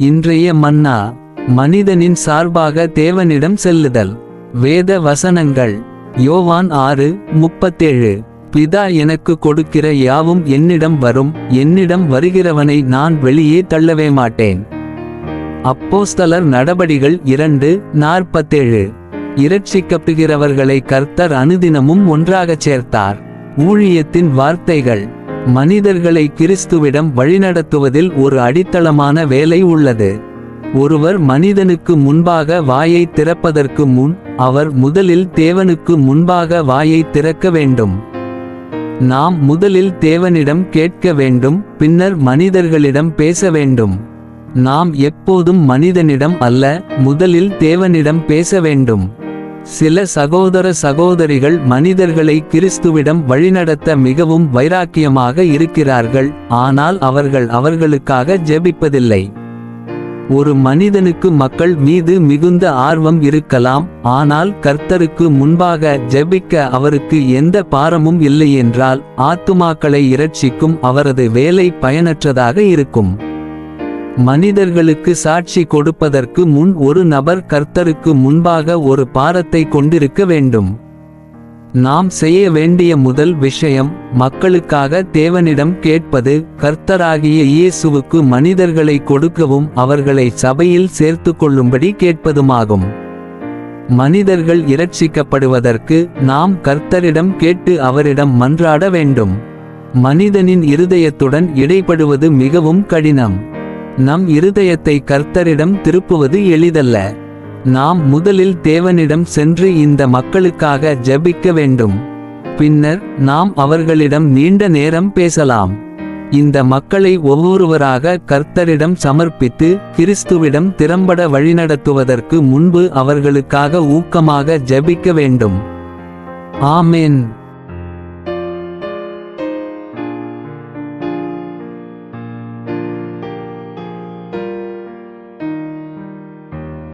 இன்றைய மன்னா மனிதனின் சார்பாக தேவனிடம் செல்லுதல். வேத வசனங்கள் யோவான் ஆறு முப்பத்தேழு. பிதா எனக்கு கொடுக்கிற யாவும் என்னிடம் வரும் என்னிடம் வருகிறவனை நான் வெளியே தள்ளவே மாட்டேன். அப்போஸ்தலர் நடபடிகள் இரண்டு நாற்பத்தேழு. இரட்சிக்கப்படுகிறவர்களை கர்த்தர் அனுதினமும் ஒன்றாகச் சேர்த்தார். ஊழியத்தின் வார்த்தைகள் மனிதர்களை கிறிஸ்துவிடம் வழிநடத்துவதில் ஒரு அடித்தளமான வேலை உள்ளது. ஒருவர் மனிதனுக்கு முன்பாக வாயை திறப்பதற்கு முன் அவர் முதலில் தேவனுக்கு முன்பாக வாயை திறக்க வேண்டும். நாம் முதலில் தேவனிடம் கேட்க வேண்டும் பின்னர் மனிதர்களிடம் பேச வேண்டும். நாம் எப்போதும் மனிதனிடம் அல்ல முதலில் தேவனிடம் பேச வேண்டும். சில சகோதர சகோதரிகள் மனிதர்களை கிறிஸ்துவிடம் வழிநடத்த மிகவும் வைராக்கியமாக இருக்கிறார்கள் ஆனால் அவர்கள் அவர்களுக்காக ஜெபிப்பதில்லை. ஒரு மனிதனுக்கு மக்கள் மீது மிகுந்த ஆர்வம் இருக்கலாம் ஆனால் கர்த்தருக்கு முன்பாக ஜெபிக்க அவருக்கு எந்த பாரமும் இல்லையென்றால் ஆத்துமாக்களை இரட்சிக்கும் அவரது வேலை பயனற்றதாக இருக்கும். மனிதர்களுக்கு சாட்சி கொடுப்பதற்கு முன் ஒரு நபர் கர்த்தருக்கு முன்பாக ஒரு பாரத்தை கொண்டிருக்க வேண்டும். நாம் செய்ய வேண்டிய முதல் விஷயம் மக்களுக்காக தேவனிடம் கேட்பது கர்த்தராகிய இயேசுவுக்கு மனிதர்களை கொடுக்கவும் அவர்களை சபையில் சேர்த்து கொள்ளும்படி கேட்பதுமாகும். மனிதர்கள் இரட்சிக்கப்படுவதற்கு நாம் கர்த்தரிடம் கேட்டு அவரிடம் மன்றாட வேண்டும். மனிதனின் இருதயத்துடன் இடைப்படுவது மிகவும் கடினம். நம் இருதயத்தை கர்த்தரிடம் திருப்புவது எளிதல்ல. நாம் முதலில் தேவனிடம் சென்று இந்த மக்களுக்காக ஜெபிக்க வேண்டும். பின்னர் நாம் அவர்களிடம் நீண்ட நேரம் பேசலாம். இந்த மக்களை ஒவ்வொருவராக கர்த்தரிடம் சமர்ப்பித்து கிறிஸ்துவிடம் திறம்பட வழிநடத்துவதற்கு முன்பு அவர்களுக்காக ஊக்கமாக ஜெபிக்க வேண்டும். ஆமேன்.